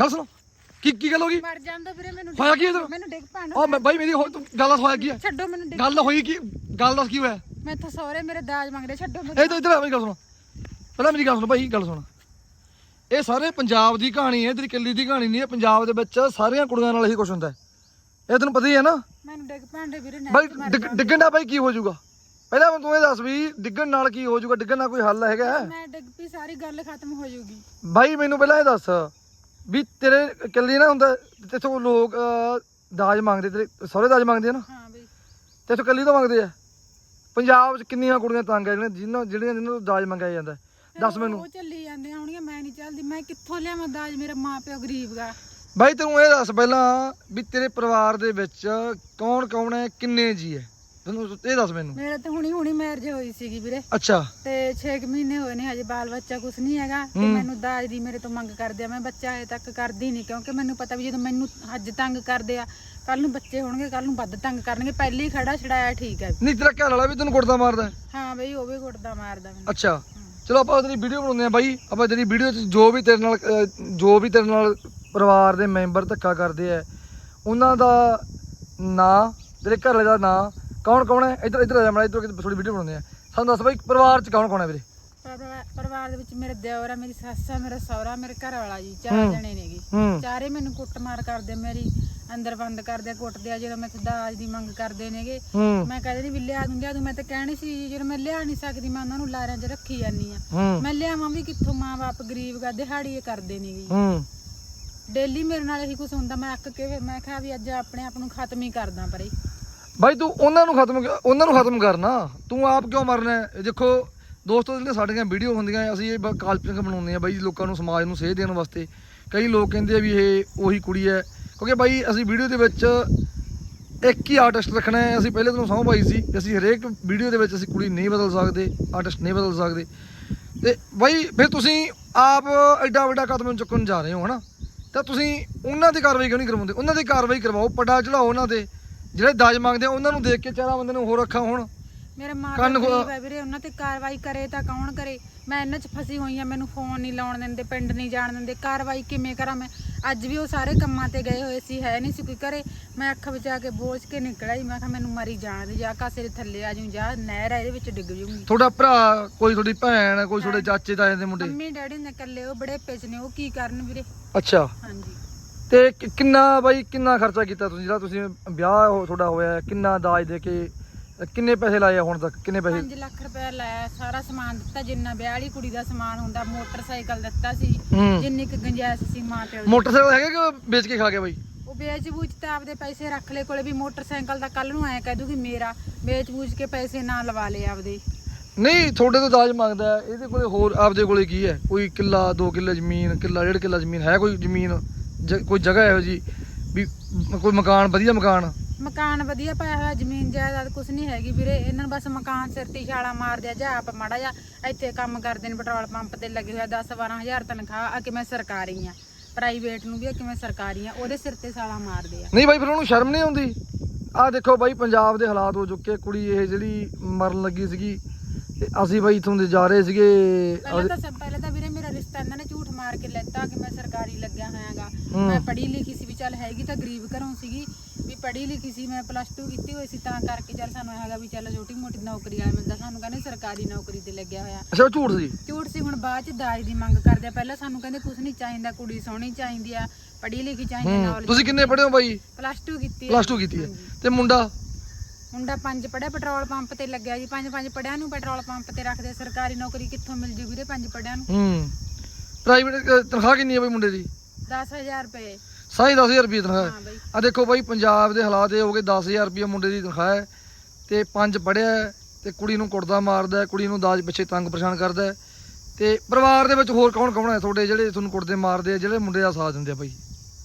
ਗੱਲ ਸੁਣੋ। ਕੀ ਕੀ ਗੱਲ ਹੋ ਗਈ? ਮਰ ਜਾਂਦਾ ਵੀਰੇ ਮੈਨੂੰ ਹੋਇਆ ਕੀ ਇਧਰ? ਮੈਨੂੰ ਡਿੱਗ ਪੈਣ ਉਹ ਮੈਂ ਬਾਈ ਮੇਰੀ ਹੋ- ਤੂੰ ਗੱਲ ਦੱਸ ਹੋਇਆ ਕੀ ਹੈ? ਛੱਡੋ ਮੈਨੂੰ ਡਿੱਗ ਗੱਲ ਹੋਈ ਕੀ? ਗੱਲ ਦੱਸ ਕੀ ਹੋਇਆ? ਮੈਂ ਤਾਂ ਸਹੁਰੇ ਮੇਰੇ ਦਾਜ ਮੰਗਦੇ ਛੱਡੋ ਮੈਨੂੰ। ਇਹ ਤਾਂ ਇਧਰ ਆ ਮੇਰੀ ਗੱਲ ਸੁਣੋ। ਪਹਿਲਾਂ ਮੇਰੀ ਗੱਲ ਸੁਣੋ ਭਾਈ ਗੱਲ ਸੁਣ। ਇਹ ਸਾਰੇ ਪੰਜਾਬ ਦੀ ਕਹਾਣੀ ਹੈ ਤੇਰੀ ਕੱਲੀ ਦੀ ਕਹਾਣੀ ਨਹੀਂ ਹੈ। ਪੰਜਾਬ ਦੇ ਵਿੱਚ ਸਾਰੀਆਂ ਕੁੜੀਆਂ ਨਾਲ ਇਹੀ ਕੁਝ ਹੁੰਦਾ ਹੈ। ਇਹ ਤੈਨੂੰ ਪਤਾ ਹੀ ਹੈ ਨਾ? ਮੈਨੂੰ ਡਿੱਗ ਪੈਣ ਦੇ ਵੀਰੇ ਬਾਈ ਮਰ ਡਿੱਗ- ਡਿੱਗਣ ਨਾਲ ਬਾਈ ਕੀ ਹੋ ਜਾਊਗਾ? ਪਹਿਲਾਂ ਮੈਨੂੰ ਤੂੰ ਇਹ ਦੱਸ ਵੀ ਡਿੱਗਣ ਨਾਲ ਕੀ ਹੋ ਜਾਊਗਾ? ਡਿੱਗਣ ਨਾਲ ਕੋਈ ਹੱਲ ਹੈਗਾ ਮੈਂ ਡਿੱਗ ਪਈ ਸਾਰੀ ਗੱਲ ਖਤਮ ਹੋ ਜਾਊਗੀ। ਬਾਈ ਮੈਨੂੰ ਪਹਿਲਾਂ ਇਹ ਦੱਸ। ਵੀ ਤੇਰੇ ਕੱਲੀ ਨਾ ਹੁੰਦਾ ਤੇਥੋਂ ਲੋਕ ਦਾਜ ਮੰਗਦੇ ਤੇਰੇ ਸਹੁਰੇ ਦਾਜ ਮੰਗਦੇ ਆ ਨਾ? ਹਾਂ ਬਈ। ਤੇਥੋਂ ਕੱਲੀ ਤੋਂ ਮੰਗਦੇ ਆ? ਪੰਜਾਬ 'ਚ ਕਿੰਨੀਆਂ ਕੁੜੀਆਂ ਤੰਗ ਆ ਜਿਹੜੀਆਂ ਜਿਨ੍ਹਾਂ ਜਿਹੜੀਆਂ ਜਿਨ੍ਹਾਂ ਤੋਂ ਦਾਜ ਮੰਗਿਆ ਜਾਂਦਾ? ਦੱਸ ਮੈਨੂੰ। ਉਹ ਚੱਲੀ ਜਾਂਦੇ ਹੋਣਗੇ ਮੈਂ ਨਹੀਂ ਚੱਲਦੀ ਮੈਂ ਕਿੱਥੋਂ ਲਿਆਵਾਂ ਦਾਜ? ਮੇਰਾ ਮਾਂ ਪਿਓ ਗਰੀਬ ਗਾ। ਬਾਈ ਤੈਨੂੰ ਇਹ ਦੱਸ ਪਹਿਲਾਂ ਵੀ ਤੇਰੇ ਪਰਿਵਾਰ ਦੇ ਵਿੱਚ ਕੌਣ ਕੌਣ ਹੈ ਕਿੰਨੇ ਜੀ ਹੈ? ਤੈਨੂੰ ਇਹ ਦੱਸ ਮੈਨੂੰ। ਮੇਰਾ ਤਾਂ ਹੁਣੀ ਹੁਣੀ ਮੈਰਿਜ ਹੋਈ ਸੀਗੀ ਵੀਰੇ। ਅੱਛਾ। ਤੇ 6 ਮਹੀਨੇ ਹੋਏ ਨੇ ਹਜੇ ਬਾਲ ਬੱਚਾ ਕੁਛ ਨਹੀਂ ਹੈਗਾ। ਤੇ ਹੂੰ। ਮੈਨੂੰ ਦਾਜ ਦੀ ਮੇਰੇ ਤੋਂ ਮੰਗ ਕਰਦੇ ਆ। ਮੈਂ ਬੱਚਾ ਹਜੇ ਤੱਕ ਕਰਦੀ ਨਹੀਂ ਕਿਉਂਕਿ ਮੈਨੂੰ ਪਤਾ ਵੀ ਜਦੋਂ ਮੈਨੂੰ ਅੱਜ ਤੰਗ ਕਰਦੇ ਆ ਕੱਲ ਨੂੰ ਬੱਚੇ ਹੋਣਗੇ ਕੱਲ ਨੂੰ ਵੱਧ ਤੰਗ ਕਰਨਗੇ। ਪਹਿਲੇ ਹੀ ਖੜਾ ਛੜਾਇਆ ਠੀਕ ਹੈ। ਨਹੀਂ ਤੇਰਾ ਘਰ ਵਾਲਾ ਵੀ ਤੈਨੂੰ ਕੁੱਟਦਾ ਮਾਰਦਾ ਹੈ? ਹਾਂ ਬਈ ਉਹ ਵੀ ਗੁੱਟਦਾ ਮਾਰਦਾ ਮੈਨੂੰ। ਅੱਛਾ। ਚਲੋ ਆਪਾਂ ਤੇਰੀ ਵੀਡੀਓ ਬਣਾਉਂਦੇ ਆ ਬਾਈ। ਆਪਾਂ ਤੇਰੀ ਵੀਡੀਓ 'ਚ ਜੋ ਵੀ ਤੇਰੇ ਨਾਲ ਅਹ, ਜੋ ਵੀ ਤੇਰੇ ਨਾਲ ਪਰਿਵਾਰ ਦੇ ਮੈਂਬਰ ਧੱਕਾ ਕਰਦੇ ਆ ਉਹਨਾਂ ਦਾ ਨਾਂ ਤੇਰੇ ਘਰ ਵਾਲੇ ਦਾ ਨਾਂ ਕੌਣ ਕੌਣ ਹੈ? ਇੱਧਰ ਇੱਧਰ ਆ ਜਾ ਮੈਂ ਇੱਧਰ ਥੋੜੀ ਵੀਡੀਓ ਬਣਾਉਂਦੇ ਆ। ਸਾਨੂੰ ਦੱਸ ਬਾਈ ਪਰਿਵਾਰ 'ਚ ਕੌਣ ਕੌਣ ਹੈ ਵੀਰੇ? ਪਰਿਵਾ- ਪਰਿਵਾਰ ਦੇ ਵਿੱਚ ਮੇਰੇ ਦਿਓਰ ਆ ਮੇਰੀ ਸੱਸ ਆ ਮੇਰਾ ਸਹੁਰਾ ਮੇਰੇ ਘਰ ਵਾਲਾ ਜੀ ਚਾਰ। ਜਣੇ ਨੇਗੇ। ਹੂੰ। ਚਾਰੇ ਮੈਨੂੰ ਕੁੱਟਮਾਰ ਕਰਦੇ ਮੇਰੀ ਅੰਦਰ ਬੰਦ ਕਰਦੇ ਕੁੱਟਦੇ ਆ ਜਦੋਂ ਮੈਂ ਦਾਜ ਦੀ ਮੰਗ ਕਰਦੇ ਨੇਗੇ। ਹੂੰ। ਮੈਂ ਕਹਿੰਦੀ ਨਹੀਂ ਵੀ ਲਿਆ ਦੂੰ ਲਿਆ ਦੂੰ। ਮੈਂ ਤਾਂ ਕਹਿਣੀ ਸੀ ਜਦੋਂ ਮੈਂ ਲਿਆ ਨਹੀਂ ਸਕਦੀ ਮੈਂ ਉਹਨਾਂ ਨੂੰ ਲਾਰਿਆਂ 'ਚ ਰੱਖੀ ਜਾਨੀ ਆ। ਹੂੰ। ਮੈਂ ਲਿਆਵਾਂ ਵੀ ਕਿੱਥੋਂ ਮਾਂ-ਬਾਪ ਗਰੀਬ ਗਾ ਦਿਹਾੜੀ ਕਰਦੇ ਨੇਗੇ। ਹੂੰ। ਡੇਲੀ ਮੇਰੇ ਨਾਲ ਇਹੀ ਕੁਝ ਹੁੰਦਾ ਮੈਂ ਅੱਕ ਕੇ ਫਿਰ ਮੈਂ ਕਿਹਾ ਵੀ ਅੱਜ ਆਪਣੇ ਆਪ ਨੂੰ ਖਤਮ ਹੀ ਕਰਦਾ ਪਰੇ। ਬਾਈ ਤੂੰ ਉਹਨਾਂ ਨੂੰ ਖਤਮ ਉਹਨਾਂ ਨੂੰ ਖਤਮ ਕਰਨਾ। ਤੂੰ ਆਪ ਕਿਉਂ ਮਰਨਾ ਹੈ? ਇਹ ਦੇਖੋ, ਦੋਸਤੋ, ਜਿਹੜੀਆਂ ਸਾਡੀਆਂ ਵੀਡੀਓ ਹੁੰਦੀਆਂ, ਅਸੀਂ ਇਹ ਬ- ਕਾਲਪਨਿਕ ਬਣਾਉਂਦੇ ਆ ਬਾਈ ਲੋਕਾਂ ਨੂੰ, ਸਮਾਜ ਨੂੰ ਸੇਧ ਦੇਣ ਵਾਸਤੇ। ਕਈ ਲੋਕ ਕਹਿੰਦੇ ਆ ਵੀ ਇਹ ਉਹੀ ਕੁੜੀ ਹੈ। ਕਿਉਂਕਿ ਬਾਈ, ਅਸੀਂ ਵੀਡੀਓ ਦੇ ਵਿੱਚ ਇੱਕ ਹੀ ਆਰਟਿਸਟ ਰੱਖਣਾ ਹੈ। ਅਸੀਂ ਪਹਿਲੇ ਤੁਹਾਨੂੰ ਸਹੁੰ ਪਾਈ ਸੀ। ਅਸੀਂ ਹਰੇਕ ਵੀਡੀਓ ਦੇ ਵਿੱਚ ਅਸੀਂ ਕੁੜੀ ਨਹੀਂ ਬਦਲ ਸਕਦੇ, ਆਰਟਿਸਟ ਨਹੀਂ ਬਦਲ ਸਕਦੇ। ਤੇ ਬਾਈ, ਫਿਰ ਤੁਸੀਂ ਆਪ ਐਡਾ ਵੱਡਾ ਕਦਮ ਚੁੱਕਣ ਜਾ ਰਹੇ ਹੋ, ਹਨਾ? ਤਾਂ ਤੁਸੀਂ ਉਹਨਾਂ ਦੀ ਕਾਰਵਾਈ ਕਿਉਂ ਨਹੀਂ ਕਰਵਾਉਂਦੇ? ਉਹਨਾਂ ਦੀ ਕਾਰਵਾਈ ਕਰਵਾਓ, ਪਟਾ ਚੜਾਓ ਉਹਨਾਂ ਦੇ ਜਿਹੜੇ ਦਾਜ ਮੰਗਦੇ ਆ ਉਹਨਾਂ ਨੂੰ ਦੇਖ ਕੇ ਚਾਰਾਂ ਬੰਦੇ ਨੂੰ ਹੋਰ ਅੱਖਾਂ ਹੋਣ। ਮੇਰੇ ਮਾਂ ਕੰਨ ਖੁਆ- ਗਰੀਬ ਹੈ ਵੀਰੇ ਉਹਨਾਂ ਤੇ ਕਾਰਵਾਈ ਕਰੇ ਤਾਂ ਕੌਣ ਕਰੇ? ਮੈਂ ਇਹਨਾਂ 'ਚ ਫਸੀ ਹੋਈ ਆ ਮੈਨੂੰ ਫੋਨ ਨਹੀਂ ਲਾਉਣ ਦਿੰਦੇ ਪਿੰਡ ਨਹੀਂ ਜਾਣ ਦਿੰਦੇ। ਕਾਰਵਾਈ ਕਿਵੇਂ ਕਰਾਂ ਮੈਂ? ਅੱਜ ਵੀ ਉਹ ਸਾਰੇ ਕੰਮਾਂ ਤੇ ਗਏ ਹੋਏ ਸੀ ਹੈ ਨਹੀਂ ਸੀ ਕੋਈ ਘਰੇ। ਮੈਂ ਅੱਖ ਬਚਾ ਕੇ ਬੋਝ ਕੇ ਨਿਕਲਿਆ ਜੀ ਮੈਂ ਕਿਹਾ ਮੈਨੂੰ ਮਰੀ ਜਾਣ ਦੇ ਜਾ ਕਾਸੇ ਦੇ ਥੱਲੇ ਆ ਜੂ ਜਾ ਨਹਿਰ ਆ ਇਹਦੇ ਵਿੱਚ ਡਿੱਗ ਜੂਗੀ ਤੁਹਾਡਾ ਭਰਾ ਕੋਈ ਤੁਹਾਡੀ ਭੈਣ ਕੋਈ ਤੁਹਾਡੇ ਚਾਚੇ ਤਾਏ ਦੇ ਮੁੰਡੇ? ਮੰਮੀ ਡੈਡੀ ਨੇ ਇਕੱਲੇ ਉਹ ਬੜੇ ਪਿੱਛ ਨੇ ਉਹ ਕੀ ਕਰਨ ਵੀਰੇ? ਅੱਛਾ। ਹਾਂਜੀ। ਤੇ ਕਿ- ਕਿੰਨਾ ਬਾਈ ਕਿੰਨਾ ਖਰਚਾ ਕੀਤਾ ਤੁਸੀਂ? ਜਿਹੜਾ ਤੁਸੀਂ ਵਿਆਹ ਉਹ ਤੁਹਾਡਾ ਹੋਇਆ ਹੈ, ਕਿੰਨਾ ਦਾਜ ਦੇ ਕੇ ਅ, ਕਿੰਨੇ ਪੈਸੇ ਲਾਏ ਆ ਹੁਣ ਤੱਕ? ਕਿੰਨੇ ਪੈਸੇ? 5 ਲੱਖ ਰੁਪਏ ਲਾਇਆ ਸਾਰਾ ਸਮਾਨ ਦਿੱਤਾ ਜਿੰਨਾ ਵਿਆਹ ਵਾਲੀ ਕੁੜੀ ਦਾ ਸਮਾਨ ਹੁੰਦਾ ਮੋਟਰਸਾਈਕਲ ਦਿੱਤਾ ਸੀ ਹੂੰ। ਜਿੰਨੀ ਕੁ ਗੁੰਜਾਇਸ਼ ਸੀ ਮਾਂ ਪਿਓ ਦੀ। ਮੋਟਰਸਾਈਕਲ ਹੈਗੇ ਕਿ ਵੇਚ ਕੇ ਖਾ ਗਿਆ ਬਾਈ? ਉਹ ਵੇਚ ਬੂਝ ਤਾਂ ਆਪਦੇ ਪੈਸੇ ਰੱਖ ਲੈ ਕੋਲੇ ਵੀ ਮੋਟਰਸਾਈਕਲ ਦਾ ਕੱਲ ਨੂੰ ਐ ਕਹਿ ਦੂਗੀ ਮੇਰਾ। ਵੇਚ ਬੂਝ ਕੇ ਪੈਸੇ ਨਾ ਲਵਾ ਲਏ ਆਪਦੇ। ਨਹੀਂ ਤੁਹਾਡੇ ਤੋਂ ਦਾਜ ਮੰਗਦਾ ਹੈ, ਇਹਦੇ ਕੋਲੇ ਹੋਰ ਆਪਦੇ ਕੋਲੇ ਕੀ ਹੈ? ਕੋਈ ਕਿੱਲਾ 2 ਕਿੱਲੇ ਜ਼ਮੀਨ ਕਿੱਲਾ ਡੇਢ ਕਿੱਲਾ ਜ਼ਮੀਨ ਹੈ ਕੋਈ ਜ਼ਮੀਨ? ਜ- ਕੋਈ ਜਗ੍ਹਾ ਇਹੋ ਜੀ ਵੀ ਮ- ਕੋਈ ਮਕਾਨ ਵਧੀਆ ਮਕਾਨ? ਮਕਾਨ ਵਧੀਆ ਪਾਇਆ ਹੋਇਆ ਜ਼ਮੀਨ ਜਾਇਦਾਦ ਕੁਛ ਨਹੀਂ ਹੈਗੀ ਵੀਰੇ ਇਹਨਾਂ ਨੂੰ ਬਸ ਮਕਾਨ ਸਿਰ ਤੇ ਛਾਲਾ ਮਾਰਦੇ ਆ ਜਾਂ ਆਪ ਮਾੜਾ ਜਾਂ ਇੱਥੇ ਕੰਮ ਕਰਦੇ ਨੇ ਪੈਟਰੋਲ ਪੰਪ ਤੇ ਲੱਗੇ ਹੋਇਆ 10 12000 ਤਨਖਾਹ ਆ ਕਿ ਮੈਂ ਸਰਕਾਰੀ ਆ? ਪ੍ਰਾਈਵੇਟ ਨੂੰ ਵੀ ਆ ਕਿ ਮੈਂ ਸਰਕਾਰੀ ਆ ਉਹਦੇ ਸਿਰ ਤੇ ਛਾਲਾ ਮਾਰਦੇ ਆ ਨਹੀਂ ਬਾਈ ਫਿਰ ਉਹਨੂੰ ਸ਼ਰਮ ਨਹੀਂ ਆਉਂਦੀ? ਆਹ ਦੇਖੋ ਬਾਈ ਪੰਜਾਬ ਦੇ ਹਾਲਾਤ ਹੋ ਚੁੱਕੇ ਕੁੜੀ ਇਹ ਜਿਹੜੀ ਮਰਨ ਲੱਗੀ ਸੀਗੀ ਤੇ ਅਸੀਂ ਬਾਈ ਇਥੋਂ ਦੇ ਜਾ ਰਹੇ ਸੀਗੇ ਪਹਿਲਾਂ ਤਾਂ ਸਭ ਪਹਿਲਾਂ ਤਾਂ ਵੀਰੇ ਮੇਰਾ ਰਿਸ਼ਤਾ ਇਹਨਾਂ ਨੇ ਝੂਠ ਮਾਰ ਕੇ ਲੈਤਾ ਕਿ ਮੈਂ ਸਰਕਾਰੀ ਲੱਗਿਆ ਹੋਇਆਗਾ। ਹੂੰ। ਮੈਂ ਪੜ੍ਹੀ ਲਿਖੀ ਸੀ ਵੀ ਚੱਲ ਹੈਗੀ ਤਾਂ ਗਰੀਬ ਘਰੋਂ ਸੀਗੀ ਵੀ ਪੜ੍ਹੀ ਲਿਖੀ ਸੀ ਮੈਂ ਪਲੱਸ 2 ਕੀਤੀ ਹੋਈ ਸੀ ਤਾਂ ਕਰਕੇ ਚੱਲ ਸਾਨੂੰ ਹੈਗਾ ਵੀ ਚੱਲ ਛੋਟੀ ਮੋਟੀ ਨੌਕਰੀ ਵਾਲਾ ਮਿਲਦਾ ਸਾਨੂੰ ਕਹਿੰਦੇ ਸਰਕਾਰੀ ਨੌਕਰੀ ਤੇ ਲੱਗਿਆ ਹੋਇਆ। ਅੱਛਾ ਉਹ ਝੂਠ ਸੀ? ਝੂਠ ਸੀ ਹੁਣ ਬਾਅਦ ਚ ਦਾਜ ਦੀ ਮੰਗ ਕਰਦੇ ਆ। ਪਹਿਲਾਂ ਸਾਨੂੰ ਕਹਿੰਦੇ ਕੁਝ ਨਹੀਂ ਚਾਹੀਦਾ ਕੁੜੀ ਸੋਹਣੀ ਚਾਹੀਦੀ ਆ ਪੜ੍ਹੀ ਲਿਖੀ ਚਾਹੀਦੀ ਹੂੰ। ਨੌਲੇਜ ਤੁਸੀਂ ਕਿੰਨੇ ਪੜ੍ਹੇ ਹੋ ਬਾਈ? ਪਲੱਸ 2 ਕੀਤੀ ਆ। ਪਲੱਸ 2 ਕੀਤੀ ਹੈ। ਤੇ ਮੁੰਡਾ? ਮੁੰਡਾ ਪੰਜ ਪੜਿਆ ਪੈਟਰੋਲ ਪੰਪ ਤੇ ਲੱਗਿਆ ਜੀ। ਪੰਜ ਪੰਜ ਪੜਿਆ ਨੂੰ ਪੈਟਰੋਲ ਪੰਪ ਤੇ ਰੱਖਦੇ ਸਰਕਾਰੀ ਨੌਕਰੀ ਕਿੱਥੋਂ ਮਿਲ ਜੂ ਵੀਰੇ ਪੰਜ ਪੜਿਆ ਨੂੰ? ਹੂੰ। ਪ੍ਰਾਈਵੇਟ ਤਨਖਾਹ ਕਿੰਨੀ ਹੈ ਬਾਈ ਮੁੰਡੇ ਦੀ? 10000 ਰੁਪਏ। ਸਾਈ 10000 ਰੁਪਏ ਤਨਖਾਹ ਹੈ। ਹਾਂ ਬਈ। ਆ ਦੇਖੋ ਬਾਈ ਪੰਜਾਬ ਦੇ ਹਾਲਾਤ ਇਹ ਹੋ ਗਏ 10000 ਰੁਪਏ ਮੁੰਡੇ ਦੀ ਤਨਖਾਹ ਹੈ। ਤੇ ਪੰਜ ਪੜਿਆ ਹੈ ਤੇ ਕੁੜੀ ਨੂੰ ਕੁੱਟਦਾ ਮਾਰਦਾ ਹੈ, ਕੁੜੀ ਨੂੰ ਦਾਜ ਪਿੱਛੇ ਤੰਗ ਪਰੇਸ਼ਾਨ ਕਰਦਾ ਹੈ। ਤੇ ਪਰਿਵਾਰ ਦੇ ਵਿੱਚ ਹੋਰ ਕੌਣ ਕੌਣ ਹੈ ਤੁਹਾਡੇ ਜਿਹੜੇ ਤੁਹਾਨੂੰ ਕੁੱਟਦੇ ਮਾਰਦੇ ਆ ਜਿਹੜੇ ਮੁੰਡੇ ਦਾ ਸਾਥ ਦਿੰਦੇ ਆ ਬਾਈ?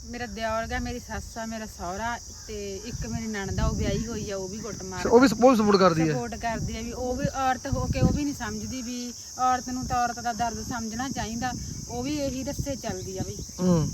ਮੇਰਾ ਦਿਓਰ ਗਾ ਮੇਰੀ ਸੱਸ ਆ ਮੇਰਾ ਸਹੁਰਾ ਤੇ ਇੱਕ ਮੇਰੀ ਨਣਦ ਆ ਉਹ ਵਿਆਹੀ ਹੋਈ ਆ ਉਹ ਵੀ ਗੁੱਟ ਮਾਰ ਉਹ ਵੀ ਬਹੁਤ ਸਪੋਰਟ ਕਰਦੀ ਹੈ ਸਪੋਰਟ ਕਰਦੀ ਆ ਵੀ ਉਹ ਵੀ ਔਰਤ ਹੋ ਕੇ ਉਹ ਵੀ ਨਹੀਂ ਸਮਝਦੀ ਵੀ ਔਰਤ ਨੂੰ ਤਾਂ ਔਰਤ ਦਾ ਦਰਦ ਸਮਝਣਾ ਚਾਹੀਦਾ ਉਹ ਵੀ ਇਹੀ ਰਸਤੇ ਚੱਲਦੀ ਆ ਬਈ ਹੂੰ।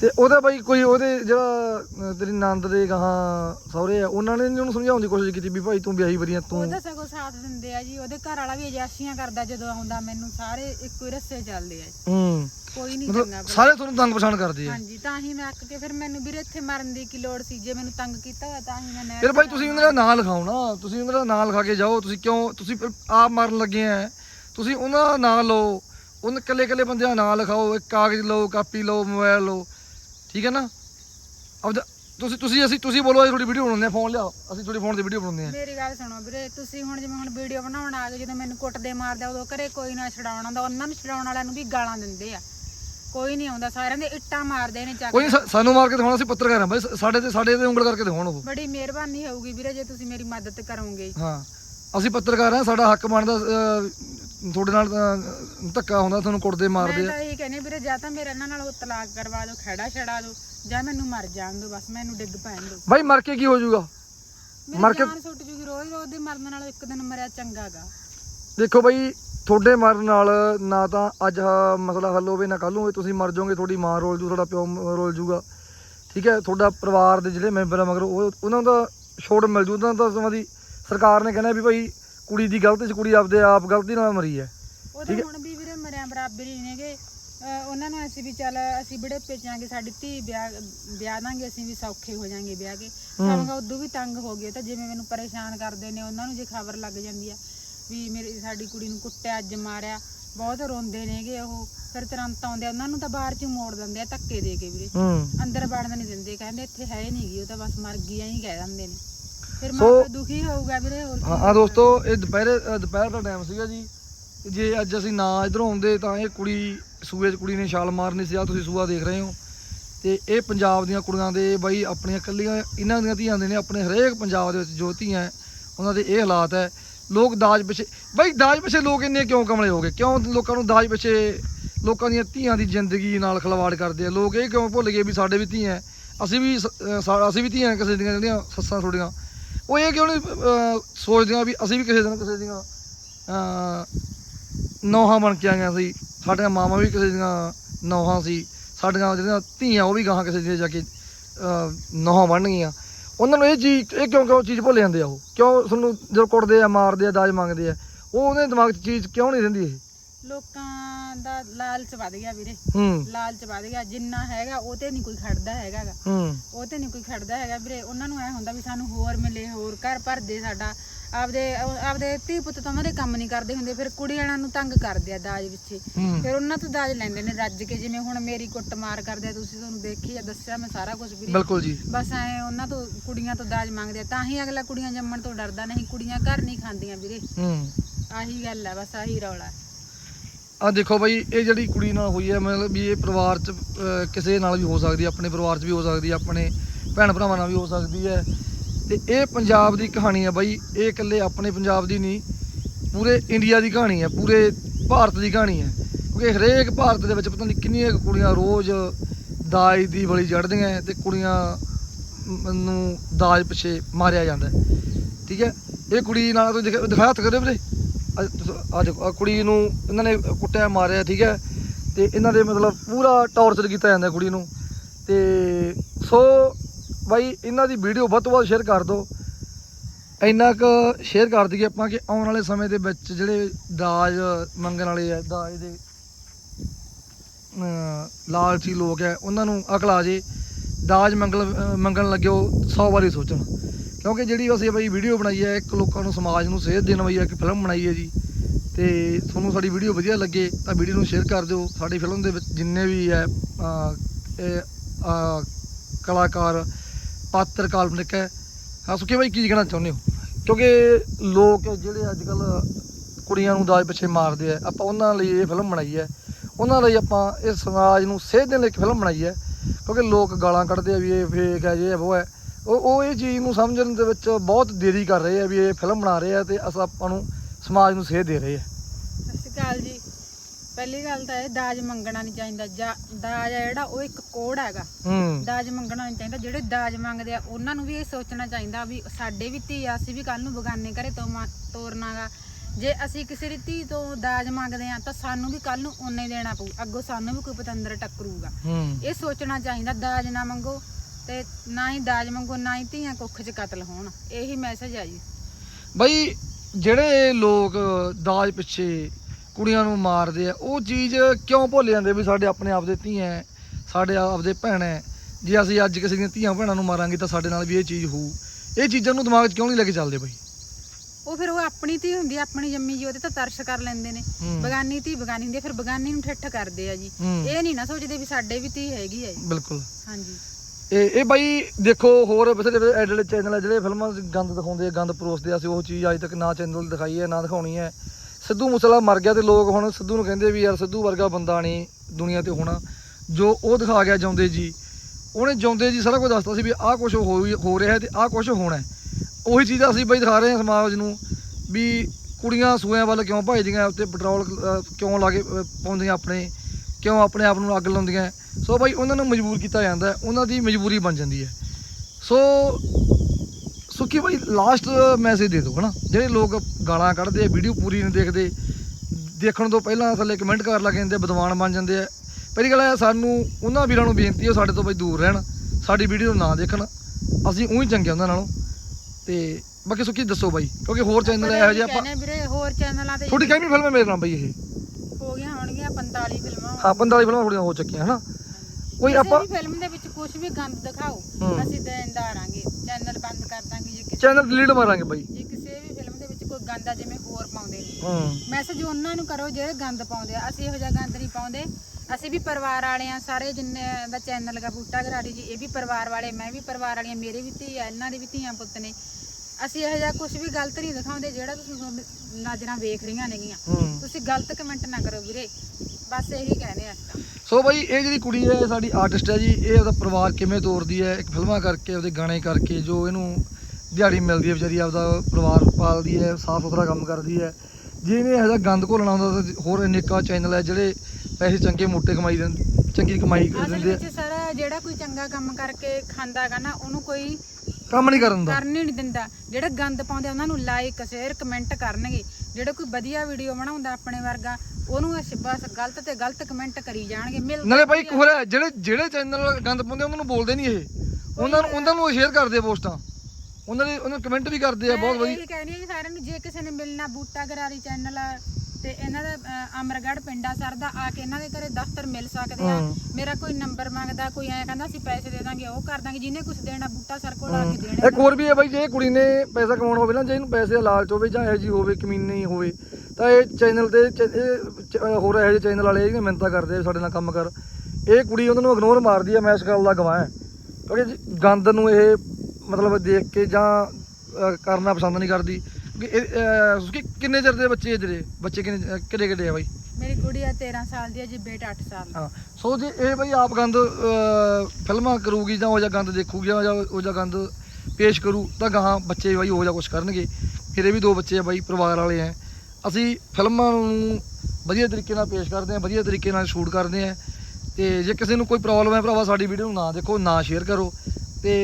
ਤੇ ਉਹਦਾ ਬਾਈ ਕੋਈ ਉਹਦੇ ਜਿਹੜਾ ਤੇਰੀ ਨੰਦ ਦੇ ਗਾਹਾਂ ਸਹੁਰੇ ਆ ਉਹਨਾਂ ਨੇ ਨੀ ਉਹਨੂੰ ਸਮਝਾਉਣ ਦੀ ਕੋਸ਼ਿਸ਼ ਕੀਤੀ ਵੀ ਭਾਈ ਤੂੰ ਵਿਆਹੀ ਵਰੀਆਂ ਤੂੰ ਉਹਦਾ ਸਗੋਂ ਸਾਥ ਦਿੰਦੇ ਆ ਜੀ ਉਹਦੇ ਘਰ ਵਾਲਾ ਵੀ ਅਜਾਸੀਆਂ ਕਰਦਾ ਜਦੋਂ ਆਉਂਦਾ ਮੈਨੂੰ ਸਾਰੇ ਇੱਕੋ ਹੀ ਰਸਤੇ ਚੱਲਦੇ ਆ ਜੀ। ਹੂੰ। ਕੋਈ ਨਹੀਂ ਚੰਗਾ ਮਤਲਬ ਸਾਰੇ ਤੁਹਾਨੂੰ ਤੰਗ ਪਛਾਣ ਕਰਦੇ ਆ। ਹਾਂਜੀ ਤਾਂ ਹੀ ਮੈਂ ਅੱਕ ਕੇ ਫਿਰ ਮੈਨੂੰ ਵੀਰੇ ਇੱਥੇ ਮਰਨ ਦੀ ਕੀ ਲੋੜ ਸੀ ਜੇ ਮੈਨੂੰ ਤੰਗ ਕੀਤਾ ਹੋਇਆ ਤਾਂ ਹੀ ਮੈਂ ਨਹਿਰ ਫਿਰ ਭਾਈ ਤੁਸੀਂ ਉਹਨਾਂ ਦਾ ਨਾਂ ਲਿਖਾਓ ਨਾ ਤੁਸੀਂ ਉਹਨਾਂ ਦਾ ਨਾਂ ਲਿਖਾ ਕੇ ਜਾਓ ਤੁਸੀਂ ਕਿਉਂ ਤੁਸੀਂ ਫਿਰ ਆਪ ਮਾਰਨ ਲੱਗੇ ਆ। ਤੁਸੀਂ ਉਹਨਾਂ ਦਾ ਨਾਂ ਲਓ ਉਹਨਾਂ ਇਕੱਲੇ ਇਕੱਲੇ ਬੰਦਿਆਂ ਦਾ ਨਾਂ ਲਿਖਾਓ ਇੱਕ ਕਾਗਜ਼ ਲਓ ਕਾਪੀ ਲਓ ਮੋਬਾਈਲ ਲਓ। ਠੀਕ ਹੈ ਨਾ? ਆਪਦਾ ਤੁਸੀਂ ਤੁਸੀਂ ਅਸੀਂ ਤੁਸੀਂ ਬੋਲੋ ਅਸੀਂ ਤੁਹਾਡੀ ਵੀਡੀਓ ਬਣਾਉਂਦੇ ਆ ਫੋਨ ਲਿਆਓ। ਅਸੀਂ ਤੁਹਾਡੀ ਫੋਨ ਤੇ ਵੀਡੀਓ ਬਣਾਉਂਦੇ ਆ ਮੇਰੀ ਗੱਲ ਸੁਣੋ ਵੀਰੇ ਤੁਸੀਂ ਹੁਣ ਜਿਵੇਂ ਹੁਣ ਵੀਡੀਓ ਬਣਾਉਣ ਆ ਗਏ ਜਦੋਂ ਮੈਨੂੰ ਕੁੱਟਦੇ ਮਾਰਦੇ ਉਦੋਂ ਘਰੇ ਕੋਈ ਨਾ ਛਡਾਉਣ ਆਉਂਦਾ ਉਹਨਾਂ ਨੂੰ ਛਡਾਉਣ ਵਾਲਿਆਂ ਨੂੰ ਵੀ ਗਾਲਾਂ ਦਿੰਦੇ ਆ। ਕੋਈ ਨਹੀਂ ਆਉਂਦਾ ਸਾਰਿਆਂ ਦੇ ਇੱਟਾਂ ਮਾਰਦੇ ਨੇ ਚੱਕ ਕੋਈ ਨੀ, ਸਾ- ਸਾਨੂੰ ਮਾਰ ਕੇ ਦਿਖਾਉਣਾ ਅਸੀਂ ਪੱਤਰਕਾਰ ਆ ਬਾਈ। ਸ- ਸਾਡੇ ਤੇ ਸਾਡੇ ਤੇ ਉਂਗਲ ਕਰਕੇ ਦਿਖਾਉਣ ਉਹ। ਬੜੀ ਮਿਹਰਬਾਨੀ ਹੋਊਗੀ ਵੀਰੇ ਜੇ ਤੁਸੀਂ ਮੇਰੀ ਮਦਦ ਕਰੋਗੇ। ਹਾਂ। ਅਸੀਂ ਪੱਤਰਕਾਰ ਆ ਸਾਡਾ ਹੱਕ ਬਣਦਾ ਅਹ, ਤੁਹਾਡੇ ਨਾਲ ਤਾਂ ਧੱਕਾ ਹੁੰਦਾ ਤੁਹਾਨੂੰ ਕੁੱਟਦੇ ਮਾਰਦੇ ਮੈਂ ਆ? ਤਾਂ ਇਹ ਕਹਿੰਦੀ ਵੀਰੇ ਜਾਂ ਤਾਂ ਮੇਰੇ ਇਹਨਾਂ ਨਾਲ ਉਹ ਤਲਾਕ ਕਰਵਾ ਦਿਓ ਖੜਾ ਛੜਾ ਦਿਓ ਜਾਂ ਮੈਨੂੰ ਮਰ ਜਾਣ ਦਿਓ ਬਸ ਮੈਨੂੰ ਡਿੱਗ ਪੈਣ ਦਿਓ। ਬਾਈ ਮਰ ਕੇ ਕੀ ਹੋ ਜਾਊਗਾ? ਮਰ ਮੇਰੀ ਕੇ- ਜਾਨ ਸੁੱਟ ਜੂਗੀ ਰੋਜ਼ ਰੋਜ਼ ਦੇ ਮਰਨ ਨਾਲੋਂ ਇੱਕ ਦਿਨ ਮਰਿਆ ਚੰਗਾਗਾ ਦੇਖੋ ਬਾਈ ਤੁਹਾਡੇ ਮਰਨ ਨਾਲ ਨਾ ਤਾਂ ਅੱਜ ਆਹ ਮਸਲਾ ਹੱਲ ਹੋਵੇ ਨਾ ਕੱਲ ਹੋਵੇ ਤੁਸੀਂ ਮਰ ਜਾਓਗੇ ਤੁਹਾਡੀ ਮਾਂ ਰੋਲ ਜੂ ਤੁਹਾਡਾ ਪਿਓ ਮ- ਰੋਲ ਜੂਗਾ। ਠੀਕ ਹੈ ਤੁਹਾਡਾ ਪਰਿਵਾਰ ਦੇ ਜਿਹੜੇ ਮੈਂਬਰ ਆ ਮਗਰ ਉਹ ਉਹਨਾਂ ਦਾ ਛੋੜ ਮਿਲ ਜੂ ਉਹਨਾਂ ਦਾ ਸਮਾਂ ਦੀ ਸਰਕਾਰ ਨੇ ਕਹਿਣਾ ਵੀ ਭਾਈ ਕੁੜੀ ਦੀ ਗਲਤੀ ਚ ਕੁੜੀ ਆਪਦੇ ਆਪ ਗਲਤੀ ਨਾਲ ਮਰੀ ਹੈ। ਉਹ ਤਾਂ ਹੁਣ ਵੀ ਵੀਰੇ ਮਰਿਆ ਬਰਾਬਰ ਹੀ ਨੇਗੇ। ਅਹ ਉਹਨਾਂ ਨੂੰ ਅਸੀਂ ਵੀ ਚੱਲ ਅਸੀਂ ਬੜੇ ਪੇਚਾਂਗੇ ਸਾਡੀ ਧੀ ਵਿਆਹ ਵਿਆਹ ਦਾਂਗੇ ਅਸੀਂ ਵੀ ਸੌਖੇ ਹੋ ਜਾਾਂਗੇ ਵਿਆਹ। ਕੇ ਸਾਨੂੰ ਉਦੋਂ ਵੀ ਤੰਗ ਹੋ ਗਏ ਤਾਂ ਜਿਵੇਂ ਮੈਨੂੰ ਪਰੇਸ਼ਾਨ ਕਰਦੇ ਨੇ ਉਹਨਾਂ ਨੂੰ ਜੇ ਖਬਰ ਲੱਗ ਜਾਂਦੀ ਆ ਵੀ ਮੇਰੀ ਸਾਡੀ ਕੁੜੀ ਨੂੰ ਕੁੱਟਿਆ ਅੱਜ ਮਾਰਿਆ ਬਹੁਤ ਰੋਂਦੇ ਨੇਗੇ ਉਹ। ਫਿਰ ਤੁਰੰਤ ਆਉਂਦੇ ਆ, ਉਹਨਾਂ ਨੂੰ ਤਾਂ ਬਾਹਰ ਚ ਹੀ ਮੋੜ ਦਿੰਦੇ ਆ ਧੱਕੇ ਦੇ ਕੇ ਵੀਰੇ। ਹੂੰ। ਅੰਦਰ ਵੜਨ ਨਹੀਂ ਦਿੰਦੇ ਕਹਿੰਦੇ ਇੱਥੇ ਹੈ ਨਹੀਂ ਗੀ ਉਹ ਤਾਂ ਬਸ ਮਰ ਗਈ ਐਂ ਹੀ ਕਹਿ ਦਿੰਦੇ ਨੇ। ਫਿਰ ਸੋ- ਮਾਪੇ ਦੁਖੀ ਹੋਊਗਾ ਵੀਰੇ ਹੋਰ ਕੀ ਹਾਂ ਦੋਸਤੋ ਇਹ ਦੁਪਹਿਰੇ ਅ, ਦੁਪਹਿਰ ਦਾ ਟਾਈਮ ਸੀਗਾ ਜੀ। ਤੇ ਜੇ ਅੱਜ ਅਸੀਂ ਨਾ ਇਧਰੋਂ ਆਉਂਦੇ ਤਾਂ ਇਹ ਕੁੜੀ ਸੂਏ 'ਚ ਕੁੜੀ ਨੇ ਛਾਲ ਮਾਰਨੀ ਸੀ। ਆ ਤੁਸੀਂ ਸੂਆ ਦੇਖ ਰਹੇ ਹੋ। ਤੇ ਇਹ ਪੰਜਾਬ ਦੀਆਂ ਕੁੜੀਆਂ ਦੇ ਬਾਈ ਆਪਣੀਆਂ ਕੱਲੀਆਂ ਇਹਨਾਂ ਦੀਆਂ ਧੀਆਂ ਦੇ ਨੇ ਆਪਣੇ ਹਰੇਕ ਪੰਜਾਬ ਦੇ ਵਿੱਚ ਜੋ ਧੀਆਂ ਹੈ, ਉਹਨਾਂ ਦੇ ਇਹ ਹਾਲਾਤ ਹੈ। ਲੋਕ ਦਾਜ ਪਿੱਛੇ ਬਾਈ ਦਾਜ ਪਿੱਛੇ ਲੋਕ ਇੰਨੇ ਕਿਉਂ ਕਮਲੇ ਹੋ ਗਏ? ਕਿਉਂ ਲੋਕਾਂ ਨੂੰ ਦਾਜ ਪਿੱਛੇ ਲੋਕਾਂ ਦੀਆਂ ਧੀਆਂ ਦੀ ਜ਼ਿੰਦਗੀ ਨਾਲ ਖਿਲਵਾੜ ਕਰਦੇ ਆ? ਲੋਕ ਇਹ ਕਿਉਂ ਭੁੱਲ ਗਏ ਵੀ ਸਾਡੇ ਵੀ ਧੀਆਂ ਹੈ, ਅਸੀਂ ਵੀ ਸ- ਅ, ਸਾ- ਅਸੀਂ ਵੀ ਧੀਆਂ ਕਿਸੇ ਦੀਆਂ ਜਿਹੜੀਆਂ ਸੱਸਾਂ ਥੋੜੀਆਂ ਉਹ ਇਹ ਕਿਉਂ ਨਹੀਂ ਅਹ, ਸੋਚਦੀਆਂ ਵੀ ਅਸੀਂ ਵੀ ਕਿਸੇ ਦਿਨ ਕਿਸੇ ਦੀਆਂ ਅਹ, ਨੌਹਾਂ ਬਣ ਕੇ ਆਈਆਂ ਸੀ। ਸਾਡੀਆਂ ਮਾਵਾਂ ਵੀ ਕਿਸੇ ਦੀਆਂ ਨੌਹਾਂ ਸੀ। ਸਾਡੀਆਂ ਜਿਹੜੀਆਂ ਧੀਆਂ ਉਹ ਵੀ ਗਾਹਾਂ ਕਿਸੇ ਦੀਆਂ ਜਾ ਕੇ ਅਹ, ਨੌਹਾਂ ਬਣ ਗਈਆਂ ਉਹਨਾਂ ਨੂੰ ਇਹ ਚੀਜ਼ ਇਹ ਕਿਉਂ ਕਿਉਂ ਚੀਜ਼ ਭੁੱਲ ਜਾਂਦੇ ਆ ਉਹ? ਕਿਉਂ ਤੁਹਾਨੂੰ ਜਦੋਂ ਕੁੱਟਦੇ ਆ ਮਾਰਦੇ ਆ ਦਾਜ ਮੰਗਦੇ ਆ? ਉਹ ਉਹਦੇ ਦਿਮਾਗ 'ਚ ਚੀਜ਼ ਕਿਉਂ ਨਹੀਂ ਰਹਿੰਦੀ ਇਹ? ਲੋਕਾਂ ਦਾ ਲਾਲਚ ਵੱਧ ਗਿਆ ਵੀਰੇ। ਹੂੰ। ਲਾਲਚ ਵੱਧ ਗਿਆ ਜਿੰਨਾ ਹੈਗਾ ਉਹ ਤੇ ਨਹੀਂ ਕੋਈ ਖੜਦਾ ਹੈਗਾਗਾ ਹੂੰ। ਉਹ ਤੇ ਨਹੀਂ ਕੋਈ ਖੜਦਾ ਹੈਗਾ। ਵੀਰੇ ਉਹਨਾਂ ਨੂੰ ਐ ਹੁੰਦਾ ਵੀ ਸਾਨੂੰ ਹੋਰ ਮਿਲੇ ਹੋਰ ਘਰ ਭਰਦੇ ਸਾਡਾ। ਆਪਦੇ ਆਪਦੇ ਧੀ ਪੁੱਤ ਤਾਂ ਉਹਨਾਂ ਦੇ ਕੰਮ ਨਹੀਂ ਕਰਦੇ ਹੁੰਦੇ ਫਿਰ ਕੁੜੀ ਵਾਲਿਆਂ ਨੂੰ ਤੰਗ ਕਰਦੇ ਆ ਦਾਜ ਪਿੱਛੇ। ਫਿਰ ਉਹਨਾਂ ਤੋਂ ਦਾਜ ਲੈਂਦੇ ਨੇ ਰੱਜ ਕੇ ਜਿਵੇਂ ਹੁਣ ਮੇਰੀ ਕੁੱਟ ਮਾਰ ਕਰਦੇ ਆ ਤੁਸੀਂ ਤੁਹਾਨੂੰ ਦੇਖੀ ਆ ਦੱਸਿਆ ਮੈਂ ਸਾਰਾ ਕੁਝ ਵੀਰੇ। ਬਿਲਕੁਲ ਜੀ। ਬਸ ਐ ਉਹਨਾਂ ਤੋਂ ਕੁੜੀਆਂ ਤੋਂ ਦਾਜ ਮੰਗਦੇ ਆ ਤਾਂ ਹੀ ਅਗਲਾ ਕੁੜੀਆਂ ਜੰਮਣ ਤੋਂ ਡਰਦਾ ਨਹੀਂ ਕੁੜੀਆਂ ਘਰ ਨਹੀਂ ਖਾਂਦੀਆਂ ਵੀਰੇ। ਹੂੰ। ਆਹੀ ਗੱਲ ਆ ਬਸ ਆਹੀ ਰੌਲਾ। ਆ ਦੇਖੋ ਬਾਈ, ਇਹ ਜਿਹੜੀ ਕੁੜੀ ਨਾਲ ਹੋਈ ਹੈ, ਮਤਲਬ ਵੀ ਇਹ ਪਰਿਵਾਰ ਚ ਕਿਸੇ ਨਾਲ ਵੀ ਹੋ ਸਕਦੀ ਹੈ, ਆਪਣੇ ਪਰਿਵਾਰ ਚ ਵੀ ਹੋ ਸਕਦੀ ਹੈ, ਆਪਣੇ ਭੈਣ ਭਰਾਵਾਂ ਨਾਲ ਵੀ ਹੋ ਸਕਦੀ ਹੈ। ਤੇ ਇਹ ਪੰਜਾਬ ਦੀ ਕਹਾਣੀ ਹੈ ਬਾਈ, ਇਹ ਇਕੱਲੇ ਆਪਣੇ ਪੰਜਾਬ ਦੀ ਨਹੀਂ, ਪੂਰੇ ਇੰਡੀਆ ਦੀ ਕਹਾਣੀ ਹੈ, ਪੂਰੇ ਭਾਰਤ ਦੀ ਕਹਾਣੀ ਹੈ। ਕਿਉਂਕਿ ਹਰੇਕ ਭਾਰਤ ਦੇ ਵਿੱਚ ਪਤਾ ਨਹੀਂ ਕਿੰਨੀਆਂ ਕੁ ਕੁੜੀਆਂ ਰੋਜ਼ ਦਾਜ ਦੀ ਬਲੀ ਚੜ੍ਹਦੀਆਂ ਹੈ ਤੇ ਕੁੜੀਆਂ ਨੂੰ ਦਾਜ ਪਿੱਛੇ ਮਾਰਿਆ ਜਾਂਦਾ ਠੀਕ ਹੈ? ਇਹ ਕੁੜੀ ਨਾਲ ਤੁਸੀਂ ਦਿਖਾ- ਦਿਖਾ ਹੱਥ ਕਰਿਓ ਵੀਰੇ। ਅੱਜ ਤੁਸੀਂ- ਅੱਜ ਕੁੜੀ ਨੂੰ ਇਹਨਾਂ ਨੇ ਕੁੱਟਿਆ, ਮਾਰਿਆ, ਠੀਕ ਹੈ? ਤੇ ਇਹਨਾਂ ਦੇ ਮਤਲਬ ਪੂਰਾ ਟੌਰਚਰ ਕੀਤਾ ਜਾਂਦਾ ਕੁੜੀ ਨੂੰ। ਤੇ ਸੋ ਬਾਈ, ਇਹਨਾਂ ਦੀ ਵੀਡੀਓ ਵੱਧ ਤੋਂ ਵੱਧ ਸ਼ੇਅਰ ਕਰ ਦਿਓ। ਇੰਨਾ ਕੁ ਸ਼ੇਅਰ ਕਰ ਦਈਏ ਆਪਾਂ ਕਿ ਆਉਣ ਵਾਲੇ ਸਮੇਂ ਦੇ ਵਿੱਚ ਜਿਹੜੇ ਦਾਜ ਮੰਗਣ ਵਾਲੇ ਆ, ਦਾਜ ਦੇ ਲਾਲਚੀ ਲੋਕ ਹੈ ਉਹਨਾਂ ਨੂੰ ਅਕਲ ਆ ਜੇ। ਦਾਜ ਮੰਗਣ ਅਹ ਮੰਗਣ ਲੱਗਿਓ 100 ਵਾਰੀ ਸੋਚਣ। ਕਿਉਂਕਿ ਜਿਹੜੀ ਅਸੀਂ ਬਈ ਵੀਡੀਓ ਬਣਾਈ ਹੈ, ਇੱਕ ਲੋਕਾਂ ਨੂੰ, ਸਮਾਜ ਨੂੰ ਸੇਧ ਦੇਣ ਵਾਲੀ ਇੱਕ ਫਿਲਮ ਬਣਾਈ ਹੈ ਜੀ। ਤੇ ਤੁਹਾਨੂੰ ਸਾਡੀ ਵੀਡੀਓ ਵਧੀਆ ਲੱਗੇ, ਤਾਂ ਵੀਡੀਓ ਨੂੰ ਸ਼ੇਅਰ ਕਰ ਦਿਓ। ਸਾਡੀ ਫਿਲਮ ਦੇ ਵਿੱਚ ਜਿੰਨੇ ਵੀ ਹੈ ਇਹ ਕਲਾਕਾਰ, ਪਾਤਰ, ਕਾਲਪਨਿਕ ਹੈ ਹਾਂ ਸੁਖੀ ਬਾਈ ਕੀ ਕਹਿਣਾ ਚਾਹੁੰਦੇ ਹੋ? ਕਿਉਂਕਿ ਲੋਕ ਜਿਹੜੇ ਅੱਜ ਕੱਲ ਕੁੜੀਆਂ ਨੂੰ ਦਾਜ ਪਿੱਛੇ ਮਾਰਦੇ ਆ, ਆਪਾਂ ਉਹਨਾਂ ਲਈ ਇਹ ਫਿਲਮ ਬਣਾਈ ਹੈ। ਉਹਨਾਂ ਲਈ ਆਪਾਂ ਇਹ ਸਮਾਜ ਨੂੰ ਸੇਧ ਦੇਣ ਲਈ ਇੱਕ ਫਿਲਮ ਬਣਾਈ ਹੈ। ਕਿਉਂਕਿ ਲੋਕ ਗਾਲਾਂ ਕੱਢਦੇ ਆ ਵੀ ਇਹ ਫੇਕ ਹੈ, ਜੇ ਹੈ ਉਹ ਹੈ। ਉਹ ਉਹ ਇਹ ਚੀਜ਼ ਨੂੰ ਸਮਝਣ ਦੇ ਵਿੱਚ ਬਹੁਤ ਦੇਰੀ ਕਰ ਰਹੇ ਆ ਵੀ ਇਹ ਫਿਲਮ ਬਣਾ ਰਹੇ ਆ ਤੇ ਅਸਾਂ ਆਪਾਂ ਨੂੰ ਸਮਾਜ ਨੂੰ ਸੇਧ ਦੇ ਰਹੇ ਆ। ਸਤਿ ਸ਼੍ਰੀ ਅਕਾਲ ਜੀ। ਪਹਿਲੀ ਗੱਲ ਤਾਂ ਇਹ ਦਾਜ ਮੰਗਣਾ ਨਹੀਂ ਚਾਹੀਦਾ। ਦਾਜ ਆ ਜਿਹੜਾ ਉਹ ਇੱਕ ਕੋਡ ਹੈਗਾ। ਹੂੰ। ਦਾਜ ਮੰਗਣਾ ਨਹੀਂ ਚਾਹੀਦਾ। ਜਿਹੜੇ ਦਾਜ ਮੰਗਦੇ ਆ ਉਹਨਾਂ ਨੂੰ ਵੀ ਇਹ ਸੋਚਣਾ ਚਾਹੀਦਾ ਵੀ ਸਾਡੇ ਵੀ ਧੀ ਆ ਅਸੀਂ ਵੀ ਕੱਲ ਨੂੰ ਬਗਾਨੇ ਘਰੇ ਤੋਂ ਤੋਰਨਾਗਾ। ਜੇ ਅਸੀਂ ਕਿਸੇ ਦੀ ਧੀ ਤੋਂ ਦਾਜ ਮੰਗਦੇ ਆ ਤਾਂ ਸਾਨੂੰ ਵੀ ਕੱਲ ਨੂੰ ਓਨਾ ਹੀ ਦੇਣਾ ਪਊ। ਅੱਗੋਂ ਸਾਨੂੰ ਵੀ ਕੋਈ ਪਤੰਦਰ ਟੱਕਰੂਗਾ। ਹੂੰ। ਇਹ ਸੋਚਣਾ ਚਾਹੀਦਾ। ਦਾਜ ਨਾ ਮੰਗੋ। ਤੇ ਨਾ ਹੀ ਦਾਜ ਮੰਗੋ ਨਾ ਹੀ ਧੀਆਂ ਕੁੱਖ 'ਚ ਕਤਲ ਹੋਣ। ਇਹੀ ਮੈਸੇਜ ਆ ਜੀ। ਬਈ ਜਿਹੜੇ ਲੋਕ ਦਾਜ ਪਿੱਛੇ ਕੁੜੀਆਂ ਨੂੰ ਮਾਰਦੇ ਆ ਉਹ ਚੀਜ਼ ਕਿਉਂ ਭੁੱਲ ਜਾਂਦੇ ਵੀ ਸਾਡੇ ਆਪਣੇ ਆਪ ਦੇ ਧੀਆਂ ਹੈ, ਸਾਡੇ ਆਪਦੇ ਭੈਣਾਂ ਹੈ। ਜੇ ਅਸੀਂ ਅੱਜ ਕਿਸੇ ਦੀਆਂ ਧੀਆਂ ਭੈਣਾਂ ਨੂੰ ਮਾਰਾਂਗੇ ਤਾਂ ਸਾਡੇ ਨਾਲ ਵੀ ਇਹ ਚੀਜ਼ ਹੋਊ। ਇਹ ਚੀਜ਼ਾਂ ਨੂੰ ਦਿਮਾਗ 'ਚ ਕਿਉਂ ਨਹੀਂ ਲੈ ਕੇ ਚੱਲਦੇ ਬਈ? ਉਹ ਫਿਰ ਉਹ ਆਪਣੀ ਧੀ ਹੁੰਦੀ ਆ, ਆਪਣੀ ਜੰਮੀ ਜੀ ਉਹਦੇ ਤਾਂ ਤਰਸ ਕਰ ਲੈਂਦੇ ਨੇ। ਹੂੰ। ਬਗਾਨੀ ਧੀ ਬਗਾਨੀ ਹੁੰਦੀ ਆ, ਫਿਰ ਬਗਾਨੀ ਨੂੰ ਠੱਠ ਕਰਦੇ ਆ ਜੀ। ਹੂੰ। ਇਹ ਨਹੀਂ ਨਾ ਸੋਚਦੇ ਵੀ ਸਾਡੇ ਵੀ ਧੀ ਹੈਗੀ ਆ ਜੀ। ਬਿਲਕੁਲ। ਹਾਂਜੀ। ਇਹ ਇਹ ਬਾਈ ਦੇਖੋ ਹੋਰ ਬਥੇਰੇ ਐਡਲ ਚੈਨਲ ਆ, ਜਿਹੜੇ ਫਿਲਮਾਂ 'ਚ ਗੰਦ ਦਿਖਾਉਂਦੇ ਆ, ਗੰਦ ਪਰੋਸਦੇ ਆ, ਅਸੀਂ ਉਹ ਚੀਜ਼ ਅੱਜ ਤੱਕ ਨਾ ਚੈਨਲ ਦਿਖਾਈ ਹੈ, ਨਾ ਦਿਖਾਉਣੀ ਹੈ। ਸਿੱਧੂ ਮੂਸੇਵਾਲਾ ਮਰ ਗਿਆ ਤੇ ਲੋਕ ਹੁਣ ਸਿੱਧੂ ਨੂੰ ਕਹਿੰਦੇ ਵੀ ਯਾਰ ਸਿੱਧੂ ਵਰਗਾ ਬੰਦਾ ਨਹੀਂ ਦੁਨੀਆ ਤੇ ਹੋਣਾ। ਜੋ ਉਹ ਦਿਖਾ ਗਿਆ ਜਾਂਦੇ ਜੀ, ਉਹਨੇ ਜਾਂਦੇ ਜੀ ਸਾਰਾ ਕੁਝ ਦੱਸਦਾ ਸੀ ਵੀ ਆਹ ਕੁਝ ਹੋ ਹੋ ਰਿਹਾ ਹੈ ਤੇ ਆਹ ਕੁਝ ਹੋਣਾ ਉਹੀ ਚੀਜ਼ ਅਸੀਂ ਬਾਈ ਦਿਖਾ ਰਹੇ ਹਾਂ ਸਮਾਜ ਨੂੰ ਵੀ ਕੁੜੀਆਂ ਸੂਆਂ ਵੱਲ ਕਿਉਂ ਭਜਦੀਆਂ, ਉੱਤੇ ਪੈਟਰੋਲ ਕਿਉਂ ਲਾ ਕੇ ਪਾਉਂਦੀਆਂ ਆਪਣੇ, ਕਿਉਂ ਆਪਣੇ ਆਪ ਨੂੰ ਅੱਗ ਲਾਉਂਦੀਆਂ। ਸੋ ਬਾਈ ਉਹਨਾਂ ਨੂੰ ਮਜਬੂਰ ਕੀਤਾ ਜਾਂਦਾ ਹੈ, ਉਹਨਾਂ ਦੀ ਮਜਬੂਰੀ ਬਣ ਜਾਂਦੀ ਹੈ। ਸੋ ਸੁੱਕੀ ਬਾਈ ਲਾਸਟ ਮੈਸੇਜ ਦੇ ਦਿਓ ਹਨਾ? ਜਿਹੜੇ ਲੋਕ ਗਾਲਾਂ ਕੱਢਦੇ ਆ ਵੀਡੀਓ ਪੂਰੀ ਨਹੀਂ ਦੇਖਦੇ ਦੇਖਣ ਤੋਂ ਪਹਿਲਾਂ ਥੱਲੇ ਕਮੈਂਟ ਕਰ ਲੱਗ ਜਾਂਦੇ ਆ, ਵਿਦਵਾਨ ਬਣ ਜਾਂਦੇ ਆ। ਪਹਿਲੀ ਗੱਲ ਹੈ ਸਾਨੂੰ ਉਹਨਾਂ ਵੀਰਾਂ ਨੂੰ ਬੇਨਤੀ ਹੈ ਸਾਡੇ ਤੋਂ ਬਈ ਦੂਰ ਰਹਿਣ ਸਾਡੀ ਵੀਡੀਓ ਨਾ ਦੇਖਣ। ਅਸੀਂ ਉਹੀ ਚੰਗੇ ਉਹਨਾਂ ਨਾਲੋਂ। ਤੇ ਬਾਕੀ ਸੁੱਕੀ ਦੱਸੋ ਬਾਈ ਕਿਉਂਕਿ ਹੋਰ ਚੈਨਲ ਇਹੋ ਜਿਹੇ ਆਪਾਂ ਵੀਰੇ ਹੋਰ ਚੈਨਲਾਂ ਤੇ ਥੋੜੀ ਕਿੰਨੀ ਫਿਲਮ ਹੈ ਮੇਰੇ ਨਾਲ ਬਾਈ ਇਹ? ਹੋ ਗਈਆਂ ਹੋਣਗੀਆਂ 45 ਫਿਲਮਾਂ। ਹਾਂ 45 ਫਿਲਮਾਂ ਥੋੜੀਆਂ ਹੋ ਚੁੱਕੀਆਂ ਹਨਾ? ਕੋਈ ਆਪਾਂ ਫਿਲਮ ਦੇ ਵਿੱਚ ਕੁਝ ਵੀ ਗੰਦ ਦਿਖਾਓ। ਅਸੀਂ ਦੇਣਦਾਰਾਂਗੇ ਚੈਨਲ ਬੰਦ ਕਰ ਦਾਂਗੇ ਜੇ ਕਿਸੇ ਚੈਨਲ ਡਿਲੀਟ ਮਾਰਾਂਗੇ ਬਾਈ। ਜੇ ਕਿਸੇ ਵੀ ਫਿਲਮ ਦੇ ਵਿੱਚ ਕੋਈ ਗੰਦ ਜਿਵੇਂ ਹੋਰ ਪਾਉਂਦੇ ਨੇ। ਮੈਸੇਜ ਉਹਨਾਂ ਨੂੰ ਕਰੋ ਜਿਹੜੇ ਗੰਦ ਪਾਉਂਦੇ ਆ। ਅਸੀਂ ਇਹੋ ਜਿਹਾ ਗੰਦ ਨਹੀਂ ਪਾਉਂਦੇ। ਅਸੀਂ ਵੀ ਪਰਿਵਾਰ ਵਾਲੇ ਆ ਸਾਰੇ ਜਿੰਨੇ ਦਾ ਚੈਨਲ ਦਾ ਬੂਟਾ ਘਰਾੜੀ ਜੀ ਇਹ ਵੀ ਪਰਿਵਾਰ ਵਾਲੇ ਮੈਂ ਵੀ ਪਰਿਵਾਰ ਵਾਲੀ ਆ ਮੇਰੇ ਵੀ ਧੀ ਆ ਇਹਨਾਂ ਦੇ ਵੀ ਧੀਆਂ ਪੁੱਤ ਨੇ। ਅਸੀਂ ਇਹੋ ਜਿਹਾ ਕੁਝ ਵੀ ਗਲਤ ਨਹੀਂ ਦਿਖਾਉਂਦੇ ਜਿਹੜਾ ਤੁਸੀਂ ਨਜ਼ਰਾਂ ਵੇਖ ਰਹੀਆਂ ਨੇਗੀਆਂ। ਹੂੰ। ਤੁਸੀਂ ਗਲਤ ਕਮੈਂਟ ਨਾ ਕਰੋ ਵੀਰੇ। ਬਸ ਇਹੀ ਕਹਿੰਦੇ ਆ ਅਸੀਂ ਤਾਂ। ਸੋ ਬਾਈ ਇਹ ਜਿਹੜੀ ਕੁੜੀ ਹੈ ਸਾਡੀ ਆਰਟਿਸਟ ਹੈ ਜੀ। ਇਹ ਉਹਦਾ ਪਰਿਵਾਰ ਕਿਵੇਂ ਤੋਰਦੀ ਹੈ? ਇੱਕ ਫਿਲਮਾਂ ਕਰਕੇ ਉਹਦੇ ਗਾਣੇ ਕਰਕੇ ਜੋ ਇਹਨੂੰ ਦਿਹਾੜੀ ਮਿਲਦੀ ਹੈ ਵਿਚਾਰੀ ਆਪਦਾ ਪਰਿਵਾਰ ਪਾਲਦੀ ਹੈ ਸਾਫ਼ ਸੁਥਰਾ ਕੰਮ ਕਰਦੀ ਹੈ। ਜੇ ਇਹਨੇ ਇਹੋ ਜਿਹਾ ਗੰਦ ਘੋਲਣਾ ਹੁੰਦਾ ਤਾਂ ਹੋਰ ਅਨੇਕਾਂ ਚੈਨਲ ਹੈ ਜਿਹੜੇ ਪੈਸੇ ਚੰਗੇ ਮੋਟੇ ਕਮਾਈ ਦਿੰਦੇ ਚੰਗੀ ਕਮਾਈ ਕਰ ਅਸਲ ਦਿੰਦੇ ਆ। ਵਿੱਚ ਸਰ ਜਿਹੜਾ ਕੋਈ ਚੰਗਾ ਕੰਮ ਕਰਕੇ ਖਾਂਦਾ ਗਾ ਨਾ ਉਹਨੂੰ ਕੋਈ ਕੰਮ ਨਹੀਂ ਕਰਨ ਦਾ ਕਰਨ ਹੀ ਨਹੀਂ ਦਿੰਦਾ। ਜਿਹੜੇ ਗੰਦ ਪਾਉਂਦੇ ਆ, ਉਹਨਾਂ ਨੂੰ ਲਾਈਕ ਸ਼ੇਅਰ ਕਮੈਂਟ ਕਰਨਗੇ। ਜਿਹੜੇ ਕੋਈ ਵਧੀਆ ਵੀਡੀਓ ਬਣਾਉਂਦਾ ਆਪਣੇ ਵਰਗਾ ਉਹਨੂੰ ਅਸੀਂ ਬਸ ਗਲਤ ਤੇ ਗਲਤ ਕਮੈਂਟ ਕਰੀ ਜਾਣਗੇ। ਮਿਲ ਨਾਲੇ ਬਾਈ ਇੱਕ ਹੋਰ ਹੈ ਜਿਹੜੇ ਜਿਹੜੇ ਚੈਨਲ ਗੰਦ ਪਾਉਂਦੇ ਆ, ਉਹਨਾਂ ਨੂੰ ਬੋਲਦੇ ਨਹੀਂ ਇਹ। ਉਹਨਾਂ ਨੂੰ ਉਹਨਾਂ ਨੂੰ ਸ਼ੇਅਰ ਕਰਦੇ ਆ ਪੋਸਟਾਂ। ਉਹਨਾਂ ਦੇ ਉਹਨਾਂ ਕਮੈਂਟ ਵੀ ਕਰਦੇ ਆ ਬਹੁਤ ਵਧੀਆ। ਇਹ ਕਹਿੰਦੀ ਹਾਂ ਜੀ ਸਾਰਿਆਂ ਨੂੰ ਜੇ ਕਿਸੇ ਨੇ ਮਿਲਣਾ ਬੂਟਾ ਗਰਾਰੀ ਚੈਨਲ ਤੇ ਇਹਨਾਂ ਦਾ ਅਮਰਗੜ੍ਹ ਪਿੰਡਾ ਸਰ ਦਾ ਆ ਕੇ ਇਹਨਾਂ ਦੇ ਘਰੇ ਦਫ਼ਤਰ ਮਿਲ ਸਕਦੇ ਆ। ਮੇਰਾ ਕੋਈ ਨੰਬਰ ਮੰਗਦਾ ਕੋਈ ਐ ਕਹਿੰਦਾ ਅਸੀਂ ਪੈਸੇ ਦੇ ਦਾਂਗੇ ਉਹ ਕਰ ਦਾਂਗੇ ਜਿਹਨੇ ਕੁਝ ਦੇਣਾ ਬੂਟਾ ਸਰ ਕੋਲ ਆ ਕੇ ਦੇਣਾ। ਇੱਕ ਹੋਰ ਵੀ ਹੈ ਬਾਈ ਜੇ ਇਹ ਕੁੜੀ ਨੇ ਪੈਸਾ ਕਮਾਉਣਾ ਹੋਵੇ ਨਾ ਜੇ ਇਹਨੂੰ ਪੈਸੇ ਦਾ ਲਾਲਚ ਹੋਵੇ ਜਾਂ ਇਹੋ ਜੀ ਹੋਵੇ ਕਮੀਨੀ ਹੋਵੇ ਤਾਂ ਇਹ ਚੈਨਲ ਤੇ ਚ- ਇਹ ਚ- ਹੋਰ ਇਹੋ ਜਿਹੇ ਚੈਨਲ ਵਾਲੇ ਇਹਦੀਆਂ ਮਿਹਨਤਾਂ ਕਰਦੇ ਆ ਸਾਡੇ ਨਾਲ ਕੰਮ ਕਰ। ਇਹ ਕੁੜੀ ਉਹਨਾਂ ਨੂੰ ਇਗਨੋਰ ਮਾਰਦੀ ਆ ਮੈਂ ਇਸ ਗੱਲ ਦਾ ਗਵਾਹ ਹਾਂ। ਕਿਉਂਕਿ ਜੀ ਗੰਦ ਨੂੰ ਇਹ ਮਤਲਬ ਦੇਖ ਕੇ ਜਾਂ ਅਹ, ਕਰਨਾ ਪਸੰਦ ਨਹੀਂ ਕਰਦੀ। ਕਿ ਇਹ ਕਿੰਨੇ ਚਿਰ ਦੇ ਬੱਚੇ ਜਿਹੜੇ? ਬੱਚੇ ਕਿੰਨੇ ਕਿਹੜੇ ਕਿਹੜੇ ਆ ਬਾਈ? ਮੇਰੀ ਗੁੜੀਆ 13 ਸਾਲ ਦੀ ਹੈ ਜੀ ਬੇਟਾ 8 ਸਾਲ ਦਾ। ਹਾਂ। ਸੋ ਜੇ ਇਹ ਬਈ ਆਪ ਗੰਦ ਫਿਲਮਾਂ ਕਰੂਗੀ ਜਾਂ ਉਹ ਜਿਹਾ ਗੰਦ ਦੇਖੂਗੀ ਜਾਂ ਉਹ ਜਿਹਾ ਗੰਦ ਪੇਸ਼ ਕਰੂ ਤਾਂ ਗਾਹਾਂ ਬੱਚੇ ਬਾਈ ਉਹ ਜਿਹਾ ਕੁਝ ਕਰਨਗੇ। ਮੇਰੇ ਵੀ ਦੋ ਬੱਚੇ ਆ ਬਾਈ ਪਰਿਵਾਰ ਵਾਲੇ ਆ। ਅਸੀਂ ਫਿਲਮਾਂ ਨੂੰ ਵਧੀਆ ਤਰੀਕੇ ਨਾਲ ਪੇਸ਼ ਕਰਦੇ ਆ ਵਧੀਆ ਤਰੀਕੇ ਨਾਲ ਸ਼ੂਟ ਕਰਦੇ ਆ। ਤੇ ਜੇ ਕਿਸੇ ਨੂੰ ਕੋਈ ਪ੍ਰੋਬਲਮ ਹੈ ਭਰਾਵਾ ਸਾਡੀ ਵੀਡੀਓ ਨੂੰ ਨਾ ਦੇਖੋ ਨਾ ਸ਼ੇਅਰ ਕਰੋ। ਤੇ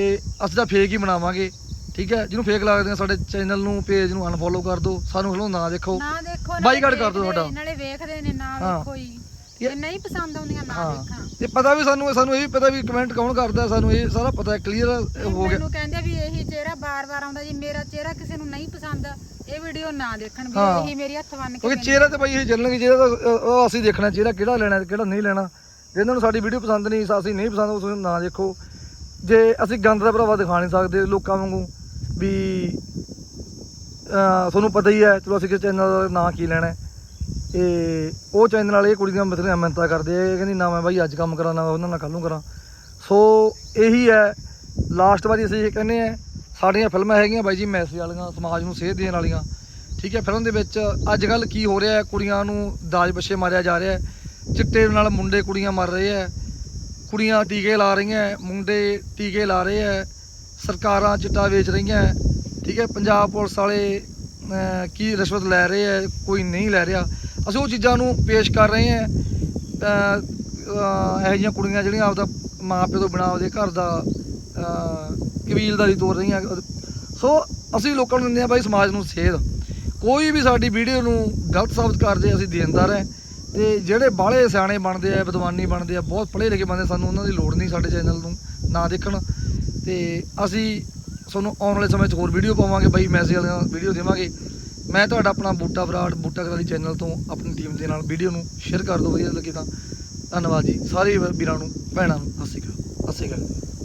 ਅਸੀਂ ਤਾਂ ਫੇਕ ਹੀ ਬਣਾਵਾਂਗੇ। ਠੀਕ ਹੈ? ਜਿਹਨੂੰ ਫੇਕ ਲੱਗਦੇ ਆ ਸਾਡੇ ਚੈਨਲ ਨੂੰ ਪੇਜ ਨੂੰ ਅਨਫੋਲੋ ਕਰ ਦਿਓ। ਸਾਨੂੰ ਹਲੋ ਨਾ ਦੇਖੋ। ਨਾ ਦੇਖੋ ਨਾਲੇ ਬਾਈਕਾਟ ਕਰ ਦਿਓ ਤੁਹਾਡਾ। ਨਾਲੇ ਵੇਖਦੇ ਨੇ ਨਾ ਹਾਂ। ਵੇਖੋ ਜੀ। ਇਹ- ਜੇ ਨਹੀਂ ਪਸੰਦ ਆਉਂਦੀਆਂ ਨਾ ਹਾਂ। ਵੇਖਾਂ। ਤੇ ਪਤਾ ਵੀ ਸਾਨੂੰ ਸਾਨੂੰ ਇਹ ਵੀ ਪਤਾ ਵੀ ਕਮੈਂਟ ਕੌਣ ਕਰਦਾ ਸਾਨੂੰ ਇਹ ਸਾਰਾ ਪਤਾ ਕਲੀਅਰ ਹੋ ਗਿਆ। ਮੈਨੂੰ ਕਹਿੰਦੇ ਵੀ ਇਹੀ ਚਿਹਰਾ ਬਾਰ-ਬਾਰ ਆਉਂਦਾ ਜੀ ਮੇਰਾ ਚਿਹਰਾ ਕਿਸੇ ਨੂੰ ਨਹੀਂ ਪਸੰਦ ਇਹ ਵੀਡੀਓ ਨਾ ਦੇਖਣ ਵੀ ਹਾਂ। ਇਹੀ ਮੇਰੀ ਹੱਥ ਬੰਨ ਕੇ ਕਿਉਂਕਿ ਚਿਹਰਾ ਤੇ ਬਾਈ ਇਹ ਚੱਲਣਗੇ ਜਿਹੜਾ ਤਾਂ, ਉਹ ਅਸੀਂ ਦੇਖਣਾ ਚਿਹਰਾ ਕਿਹੜਾ ਲੈਣਾ ਤੇ ਕਿਹੜਾ ਨਹੀਂ ਲੈਣਾ। ਜਿਹਨਾਂ ਨੂੰ ਸਾਡੀ ਵੀਡੀਓ ਪਸੰਦ ਨਹੀਂ ਅਸੀਂ ਨਹੀਂ ਪਸੰਦ ਉਹ ਤੁਸੀਂ ਨਾ ਦੇਖੋ। ਜੇ ਅਸੀਂ ਗੰਦ ਦਾ ਭਰਾਵਾ ਦਿਖਾ ਨਹੀਂ ਸਕਦੇ ਲੋਕਾਂ ਵਾਂਗੂ ਵੀ ਤੁਹਾਨੂੰ ਪਤਾ ਹੀ ਹੈ, ਚਲੋ ਅਸੀਂ ਕਿਸ ਚੈਨਲ ਦਾ ਨਾਂ ਕੀ ਲੈਣਾ ਹੈ। ਉਹ ਚੈਨਲ ਵਾਲੇ ਇਹ ਕੁੜੀ ਦੀਆਂ ਬਥੇਰੀਆਂ ਮਿਹਨਤਾਂ ਕਰਦੇ ਆ, ਇਹ ਕਹਿੰਦੀ, ਨਾ ਮੈਂ ਬਾਈ ਅੱਜ ਕੰਮ ਕਰਾਂ, ਨਾ ਉਹਨਾਂ ਨਾਲ ਕੱਲ ਨੂੰ ਕਰਾਂ। ਸੋ, ਇਹੀ ਹੈ ਲਾਸਟ ਵਾਰੀ ਅਸੀਂ ਇਹ ਕਹਿੰਦੇ ਆ ਸਾਡੀਆਂ ਫਿਲਮਾਂ ਹੈਗੀਆਂ ਬਾਈ ਜੀ, ਮੈਸੇਜ ਵਾਲੀਆਂ, ਸਮਾਜ ਨੂੰ ਸੇਧ ਦੇਣ ਵਾਲੀਆਂ। ਠੀਕ ਹੈ, ਫਿਲਮ ਦੇ ਵਿੱਚ ਅੱਜ ਕੱਲ ਕੀ ਹੋ ਰਿਹਾ ਹੈ, ਕੁੜੀਆਂ ਨੂੰ ਦਾਜ ਪਿੱਛੇ ਮਾਰਿਆ ਜਾ ਰਿਹਾ ਹੈ। ਚਿੱਟੇ ਨਾਲ ਮੁੰਡੇ ਕੁੜੀਆਂ ਮਰ ਰਹੇ ਹੈ। ਕੁੜੀਆਂ ਟੀਕੇ ਲਾ ਰਹੀਆਂ ਮੁੰਡੇ ਟੀਕੇ ਲਾ ਰਹੇ ਹੈ। ਸਰਕਾਰਾਂ ਚਿੱਟਾ ਵੇਚ ਰਹੀਆਂ ਠੀਕ ਹੈ, ਪੰਜਾਬ ਪੁਲਿਸ ਵਾਲੇ ਕੀ ਰਿਸ਼ਵਤ ਲੈ ਰਹੇ ਹੈ, ਕੋਈ ਨਹੀਂ ਲੈ ਰਿਹਾ। ਅਸੀਂ ਉਹ ਚੀਜ਼ਾਂ ਨੂੰ ਪੇਸ਼ ਕਰ ਰਹੇ ਹਾਂ ਇਹੋ ਜਿਹੀਆਂ ਕੁੜੀਆਂ ਜਿਹੜੀਆਂ ਆਪਦਾ ਮਾਂ ਪਿਓ ਤੋਂ ਬਿਨਾਂ ਆਪਦੇ ਘਰ ਦਾ ਕਬੀਲਦਾਰੀ ਤੋਰ ਰਹੀਆਂ। ਸੋ ਅਸੀਂ ਲੋਕਾਂ ਨੂੰ ਦਿੰਦੇ ਆ ਬਾਈ ਸਮਾਜ ਨੂੰ ਸੇਧ। ਕੋਈ ਵੀ ਸਾਡੀ ਵੀਡੀਓ ਨੂੰ ਗਲਤ ਸਾਬਤ ਕਰਦੇ, ਅਸੀਂ ਦੇਣਦਾਰ ਹੈ ਤੇ ਜਿਹੜੇ ਬਾਹਲੇ ਸਿਆਣੇ ਬਣਦੇ ਆ, ਵਿਦਵਾਨੀ ਬਣਦੇ ਆ, ਬਹੁਤ ਪੜ੍ਹੇ ਲਿਖੇ ਬਣਦੇ ਸਾਨੂੰ ਉਹਨਾਂ ਦੀ ਲੋੜ ਨਹੀਂ ਸਾਡੇ ਚੈਨਲ ਨੂੰ ਨਾ ਦੇਖਣ। ਤੇ ਅਸੀਂ ਤੁਹਾਨੂੰ ਆਉਣ ਵਾਲੇ ਸਮੇਂ 'ਚ ਹੋਰ ਵੀਡੀਓ ਪਾਵਾਂਗੇ ਬਾਈ, ਮੈਸੇਜ ਵਾਲੀਆਂ ਵੀਡੀਓ ਦੇਵਾਂਗੇ। ਮੈਂ ਤੁਹਾਡਾ ਆਪਣਾ ਬੂਟਾ ਬਰਾੜ, ਬੂਟਾ ਕਰਾਲੀ ਚੈਨਲ ਤੋਂ ਆਪਣੀ ਟੀਮ ਦੇ ਨਾਲ ਵੀਡੀਓ ਨੂੰ ਸ਼ੇਅਰ ਕਰ ਦਿਓ, ਵਧੀਆ ਲੱਗੇ ਤਾਂ। ਧੰਨਵਾਦ ਜੀ, ਸਾਰੇ ਵੀਰਾਂ ਨੂੰ, ਭੈਣਾਂ ਨੂੰ, ਸਤਿ ਸ਼੍ਰੀ ਅਕਾਲ, ਸਤਿ ਸ਼੍ਰੀ ਅਕਾਲ।